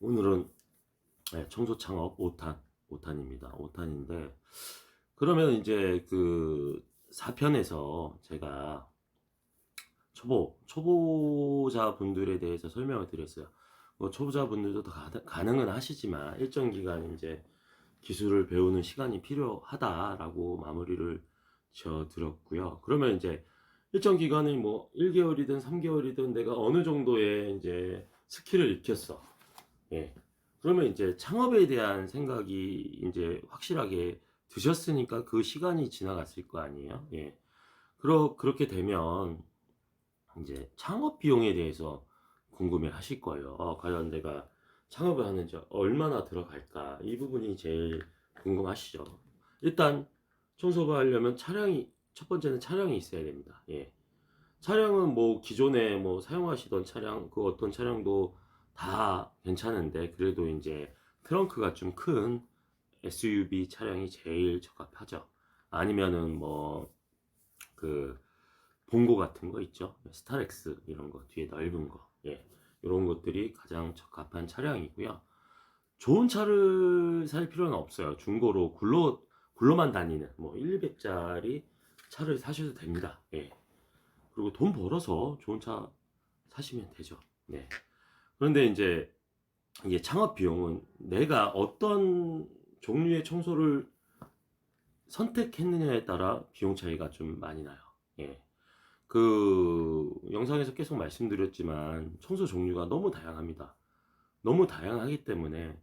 오늘은 네, 청소 창업 5탄, 5탄입니다. 5탄인데, 그러면 이제 그 4편에서 제가 초보, 초보자 분들에 대해서 설명을 드렸어요. 뭐 초보자 분들도 다 가- 가능은 하시지만 일정 기간 이제 기술을 배우는 시간이 필요하다라고 마무리를 지어 드렸고요. 그러면 이제 일정 기간이 뭐 1개월이든 3개월이든 내가 어느 정도의 이제 스킬을 익혔어. 예. 그러면 이제 창업에 대한 생각이 이제 확실하게 드셨으니까 그 시간이 지나갔을 거 아니에요. 예. 그러, 그렇게 되면 이제 창업 비용에 대해서 궁금해 하실 거예요. 어, 과연 내가 창업을 하는지 얼마나 들어갈까? 이 부분이 제일 궁금하시죠. 일단 청소를 하려면 차량이 첫 번째는 차량이 있어야 됩니다. 예. 차량은 뭐 기존에 뭐 사용하시던 차량 그 어떤 차량도 다 괜찮은데 그래도 이제 트렁크가 좀 큰 SUV 차량이 제일 적합하죠. 아니면은 뭐 그 봉고 같은 거 있죠. 스타렉스 이런 거 뒤에 넓은 거. 예. 이런 것들이 가장 적합한 차량이고요. 좋은 차를 살 필요는 없어요. 중고로 굴러 굴러만 다니는 뭐 1, 200짜리 차를 사셔도 됩니다. 예. 그리고 돈 벌어서 좋은 차 사시면 되죠. 네. 그런데 이제 이게 창업 비용은 내가 어떤 종류의 청소를 선택했느냐에 따라 비용 차이가 좀 많이 나요. 예. 그 영상에서 계속 말씀드렸지만 청소 종류가 너무 다양합니다. 너무 다양하기 때문에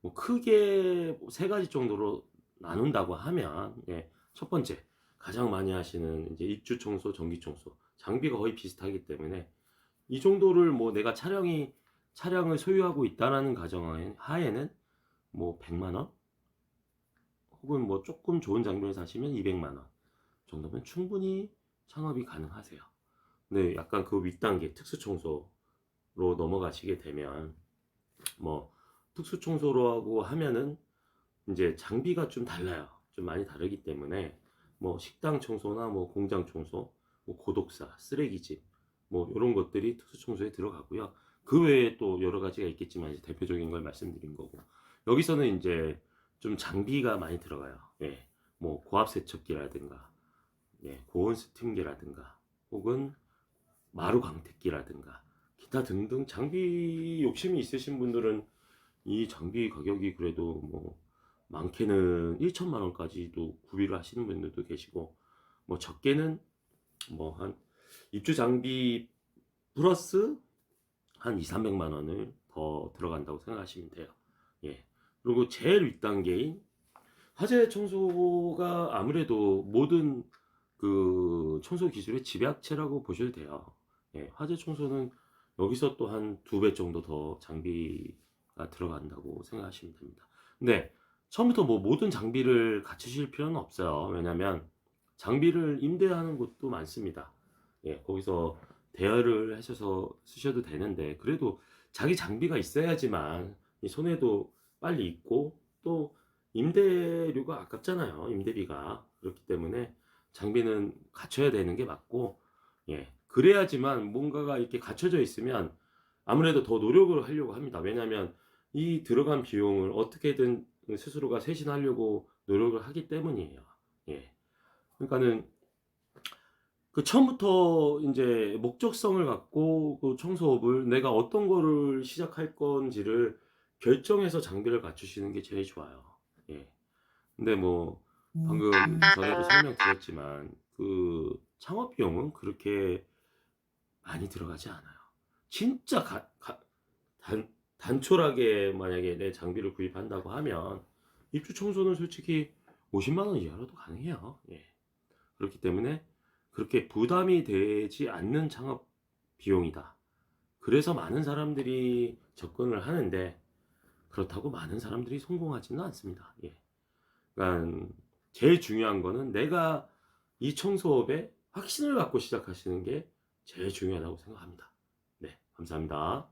뭐 크게 세 가지 정도로 나눈다고 하면 예. 첫 번째 가장 많이 하시는 이제 입주 청소, 전기 청소 장비가 거의 비슷하기 때문에 이 정도를 뭐 내가 차량이 차량을 소유하고 있다라는 가정 하에는 뭐 100만 원 혹은 뭐 조금 좋은 장비를 사시면 200만 원 정도면 충분히 창업이 가능하세요. 네, 약간 그 윗단계 특수 청소로 넘어가시게 되면 뭐 특수 청소로 하고 하면은 이제 장비가 좀 달라요. 좀 많이 다르기 때문에 뭐 식당 청소나 뭐 공장 청소, 뭐 고독사, 쓰레기집 뭐 이런 것들이 특수 청소에 들어가고요. 그 외에 또 여러 가지가 있겠지만 이제 대표적인 걸 말씀드린 거고 여기서는 이제 좀 장비가 많이 들어가요. 예, 뭐 고압 세척기라든가, 예, 고온 스팀기라든가, 혹은 마루 광택기라든가, 기타 등등 장비 욕심이 있으신 분들은 이 장비 가격이 그래도 뭐 많게는 1천만 원까지도 구비를 하시는 분들도 계시고, 뭐 적게는 뭐 한 입주 장비 플러스 한 2, 300만 원을 더 들어간다고 생각하시면 돼요. 예. 그리고 제일 윗단계인 화재 청소가 아무래도 모든 그 청소 기술의 집약체라고 보셔도 돼요. 예. 화재 청소는 여기서 또 한 두 배 정도 더 장비가 들어간다고 생각하시면 됩니다. 근데 처음부터 뭐 모든 장비를 갖추실 필요는 없어요. 왜냐면 장비를 임대하는 곳도 많습니다. 예, 거기서 대여를 하셔서 쓰셔도 되는데 그래도 자기 장비가 있어야지만 이 손해도 빨리 있고 또 임대료가 아깝잖아요. 임대비가 그렇기 때문에 장비는 갖춰야 되는 게 맞고 예 그래야지만 뭔가가 이렇게 갖춰져 있으면 아무래도 더 노력을 하려고 합니다. 왜냐하면 이 들어간 비용을 어떻게든 스스로가 세신하려고 노력을 하기 때문이에요. 예 그러니까는 그 처음부터 이제 목적성을 갖고 그 청소업을 내가 어떤 거를 시작할 건지를 결정해서 장비를 갖추시는 게 제일 좋아요. 예. 근데 뭐 방금 전에도 설명드렸지만 그 창업 비용은 그렇게 많이 들어가지 않아요. 진짜 가, 가- 단, 단촐하게 만약에 내 장비를 구입한다고 하면 입주 청소는 솔직히 50만 원 이하로도 가능해요. 예. 그렇기 때문에 그렇게 부담이 되지 않는 창업 비용이다. 그래서 많은 사람들이 접근을 하는데 그렇다고 많은 사람들이 성공하지는 않습니다. 예. 그러니까 제일 중요한 거는 내가 이 청소업에 확신을 갖고 시작하시는 게 제일 중요하다고 생각합니다. 네, 감사합니다.